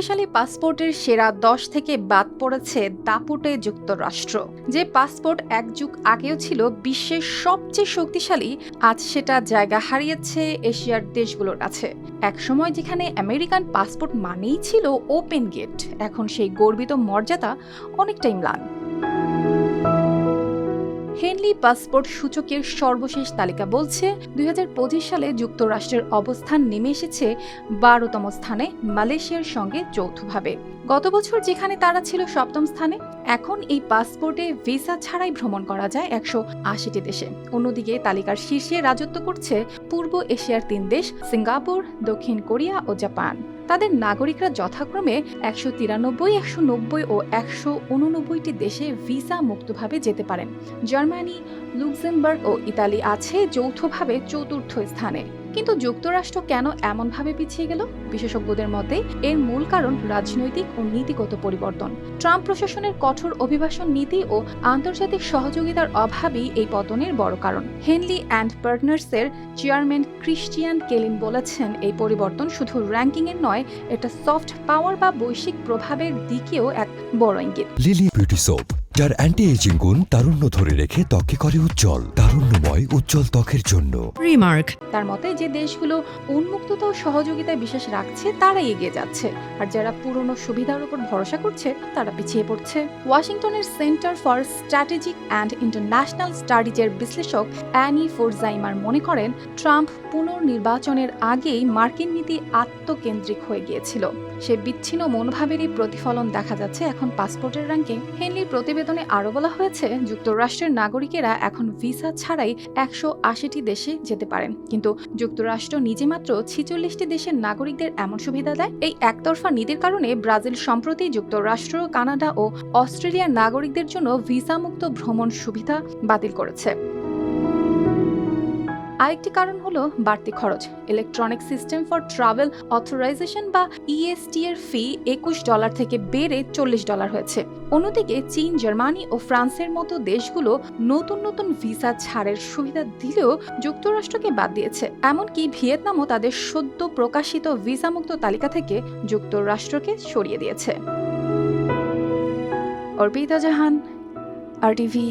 শক্তিশালী পাসপোর্টের সেরা দশ থেকে বাদ পড়েছে দাপুটে যুক্তরাষ্ট্র। যে পাসপোর্ট এক যুগ আগেও ছিল বিশ্বের সবচেয়ে শক্তিশালী, আজ সেটা জায়গা হারিয়েছে এশিয়ার দেশগুলোর কাছে। একসময় যেখানে আমেরিকান পাসপোর্ট মানেই ছিল ওপেন গেট, এখন সেই গর্বিত মর্যাদা অনেকটাই ম্লান। হেনলি পাসপোর্ট সূচকের সর্বশেষ তালিকা বলছে, দুই হাজার পঁচিশ সালে যুক্তরাষ্ট্রের অবস্থান নেমে এসেছে বারোতম স্থানে মালয়েশিয়ার সঙ্গে যৌথভাবে। গত বছর যেখানে তারা ছিল সপ্তম স্থানে, এখন এই পাসপোর্টে ভিসা ছাড়াই ভ্রমণ করা যায় একশো আশিটি দেশে। অন্যদিকে তালিকার শীর্ষে রাজত্ব করছে পূর্ব এশিয়ার তিন দেশ, সিঙ্গাপুর, দক্ষিণ কোরিয়া ও জাপান। তাদের নাগরিকরা যথাক্রমে একশো তিরানব্বই, একশো নব্বই ও একশো উননব্বইটি দেশে ভিসা মুক্তভাবে যেতে পারেন। জার্মানি, লুক্সেমবার্গ ও ইতালি আছে যৌথভাবে চতুর্থ স্থানে। কিন্তু যুক্তরাষ্ট্র কেন এমনভাবে পিছিয়ে গেল? বিশেষজ্ঞদের মতে, এর মূল কারণ রাজনৈতিক ও নীতিগত পরিবর্তন। ট্রাম্প প্রশাসনের কঠোর অভিবাসন নীতি ও আন্তর্জাতিক সহযোগিতার অভাবই এই পতনের বড় কারণ। হেনলি অ্যান্ড পার্টনার্সের চেয়ারম্যান ক্রিশ্চিয়ান কেলিন বলেছেন, এই পরিবর্তন শুধু র্যাঙ্কিংয়ের নয়, এটা সফট পাওয়ার বা বৈশ্বিক প্রভাবের দিকেও এক বড় ইঙ্গিত। লিলি বিউটি সোপ যার অ্যান্টি এজিং গুণ তারুণ্য ধরে রেখে ত্বকে করে উজ্জ্বল তারুণ্যময় উজ্জ্বল ত্বকের জন্য। Remark. তার মতে যে দেশগুলো উন্মুক্ততা ও সহযোগিতায় বিশ্বাস রাখছে তারাই এগিয়ে যাচ্ছে। আর যারা পুরনো সুবিধার উপর ভরসা করছে তারা পিছিয়ে পড়ছে। ওয়াশিংটনের centre for strategic and international স্টাডিজের বিশ্লেষক অ্যানি ফোরজাইমার মনে করেন ট্রাম্প পুনর্নির্বাচনের আগেই মার্কিন নীতি আত্মকেন্দ্রিক হয়ে গিয়েছিল। সে বিচ্ছিন্ন মনোভাবেরই প্রতিফলন দেখা যাচ্ছে এখন পাসপোর্টের র্যাঙ্কে। হেনলির প্রতিবেদনে আরও বলা হয়েছে, যুক্তরাষ্ট্রের নাগরিকেরা এখন ভিসা ছাড়াই একশো আশিটি দেশে যেতে পারেন। কিন্তু যুক্তরাষ্ট্র নিজে মাত্র ছিচল্লিশটি দেশের নাগরিকদের এমন সুবিধা দেয়? এই একতরফা নীতির কারণে ব্রাজিল সম্প্রতি যুক্তরাষ্ট্র, কানাডা ও অস্ট্রেলিয়ার নাগরিকদের জন্য ভিসামুক্ত ভ্রমণ সুবিধা বাতিল করেছে। আরেকটি কারণ হলো বাড়তি খরচ। Electronic system for travel authorisation বা ইএসটি এর ফি একুশ ডলার থেকে বেড়ে চল্লিশ ডলার হয়েছে। অন্যদিকে চীন, জার্মানি ও ফ্রান্সের মতো দেশগুলো নতুন নতুন ভিসা ছাড়ের সুবিধা দিলেও যুক্তরাষ্ট্রকে বাদ দিয়েছে। এমনকি ভিয়েতনামও তাদের সদ্য প্রকাশিত ভিসামুক্ত তালিকা থেকে যুক্তরাষ্ট্রকে সরিয়ে দিয়েছে। অর্পিতা জাহান আর টিভি